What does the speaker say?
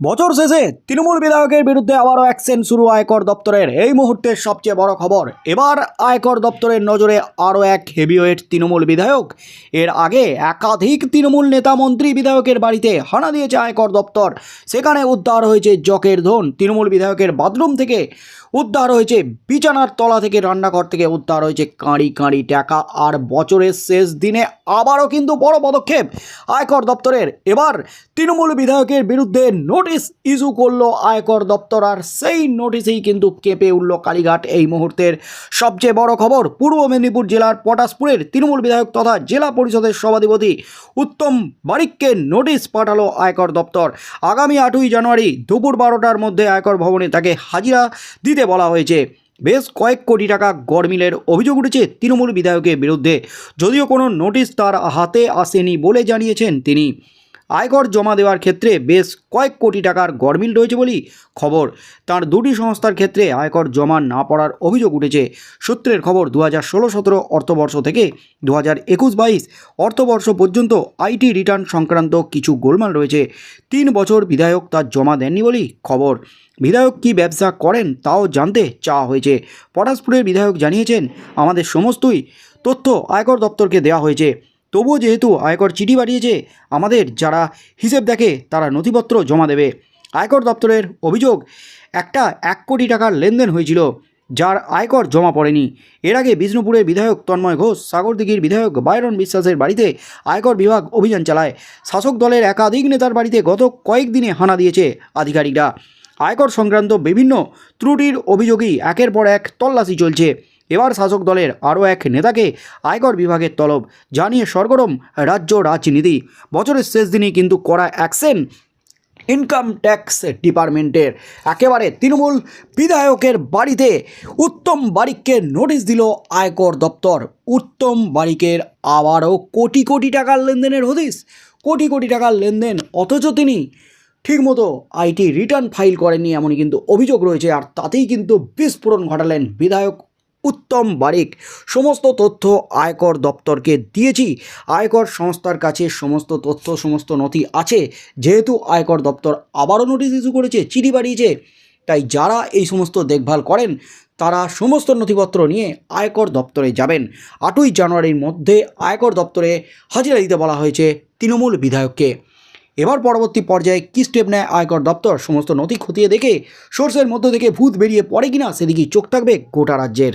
বছর শেষে তৃণমূল বিধায়কের বিরুদ্ধে আবারও অ্যাকশন শুরু আয়কর দপ্তরের। এই মুহূর্তের সবচেয়ে বড় খবর, এবার আয়কর দপ্তরের নজরে আরও এক হেভিওয়েট তৃণমূল বিধায়ক। এর আগে একাধিক তৃণমূল নেতা মন্ত্রী বিধায়কের বাড়িতে হানা দিয়েছে আয়কর দপ্তর। সেখানে উদ্ধার হয়েছে জকের ধন। তৃণমূল বিধায়কের বাথরুম থেকে উদ্ধার হয়েছে বিছানার তলা থেকে, রান্নাঘর থেকে উদ্ধার হয়েছে কাঁড়ি কাঁড়ি টাকা। আর বছরের শেষ দিনে আবারও কিন্তু বড় পদক্ষেপ আয়কর দপ্তরের। এবার তৃণমূল বিধায়কের বিরুদ্ধে নোটিশ ইস্যু করল আয়কর দপ্তর, আর সেই নোটিশেই কিন্তু কেঁপে উঠল কালীঘাট এই মুহূর্তের। সবচেয়ে বড় খবর, পূর্ব মেদিনীপুর জেলার পটাশপুরের তৃণমূল বিধায়ক তথা জেলা পরিষদের সভাধিপতি উত্তম বারিককে নোটিশ পাঠালো আয়কর দপ্তর। আগামী আটই জানুয়ারি দুপুর বারোটার মধ্যে আয়কর ভবনে তাকে হাজিরা দিতে বলা হয়েছে। বেশ কয়েক কোটি টাকা গড়মিলের অভিযোগ উঠেছে তৃণমূল বিধায়কের বিরুদ্ধে। যদিও কোনো নোটিশ তার হাতে আসেনি বলে জানিয়েছেন তিনি। আয়কর জমা দেওয়ার ক্ষেত্রে বেশ কয়েক কোটি টাকার গড়মিল রয়েছে বলেই খবর। তার দুটি সংস্থার ক্ষেত্রে আয়কর জমা না পড়ার অভিযোগ উঠেছে। সূত্রের খবর দু হাজার ষোলো সতেরো অর্থবর্ষ থেকে দু হাজার একুশ বাইশ অর্থবর্ষ পর্যন্ত আইটি রিটার্ন সংক্রান্ত কিছু গোলমাল রয়েছে। তিন বছর বিধায়ক তার জমা দেননি বলেই খবর। বিধায়ক কি ব্যবসা করেন তাও জানতে চাওয়া হয়েছে। পটাশপুরের বিধায়ক জানিয়েছেন, আমাদের সমস্তই তথ্য আয়কর দপ্তরকে দেওয়া হয়েছে। তবুও যেহেতু আয়কর চিঠি পাঠিয়েছে আমাদের যারা হিসেব দেখে তারা নথিপত্র জমা দেবে। আয়কর দপ্তরের অভিযোগ, একটা এক কোটি টাকার লেনদেন হয়েছিল, যার আয়কর জমা পড়েনি। এর আগে বিষ্ণুপুরের বিধায়ক তন্ময় ঘোষ, সাগরদিঘির বিধায়ক বাইরন বিশ্বাসের বাড়িতে আয়কর বিভাগ অভিযান চালায়। শাসক দলের একাধিক নেতার বাড়িতে গত কয়েকদিনে হানা দিয়েছে আধিকারিকরা। আয়কর সংক্রান্ত বিভিন্ন ত্রুটির অভিযোগই একের পর এক তল্লাশি চলছে। এবার শাসক দলের আরও এক নেতাকে আয়কর বিভাগের তলব জানিয়ে সরগরম রাজ্য রাজনীতি। বছরের শেষ দিনেই কিন্তু করা অ্যাকশন ইনকাম ট্যাক্স ডিপার্টমেন্টের একেবারে তৃণমূল বিধায়কের বাড়িতে উত্তম বারিককে নোটিশ দিল আয়কর দপ্তর। উত্তম বারিকের আবারও কোটি কোটি টাকার লেনদেনের হদিস কোটি কোটি টাকার লেনদেন অথচ তিনি ঠিকমতো আইটি রিটার্ন ফাইল করেননি এমনই কিন্তু অভিযোগ রয়েছে। আর তাতেই কিন্তু বিস্ফোরণ ঘটালেন বিধায়ক উত্তম বারিক সমস্ত তথ্য আয়কর দপ্তরকে দিয়েছি। আয়কর সংস্থার কাছে সমস্ত তথ্য, সমস্ত নথি আছে। যেহেতু আয়কর দপ্তর আবারও নোটিশ ইস্যু করেছে, চিঠি বাড়িয়েছে তাই যারা এই সমস্ত দেখভাল করেন, তারা সমস্ত নথিপত্র নিয়ে আয়কর দপ্তরে যাবেন। আটই জানুয়ারির মধ্যে আয়কর দপ্তরে হাজিরা দিতে বলা হয়েছে তৃণমূল বিধায়ককে। এবার পরবর্তী পর্যায়ে কী স্টেপ নেয় আয়কর দপ্তর? সমস্ত নথি খতিয়ে দেখে, সোর্সের মধ্য থেকে ভূত বেরিয়ে পড়ে কিনা, সেদিকেই চোখ থাকবে গোটা রাজ্যের।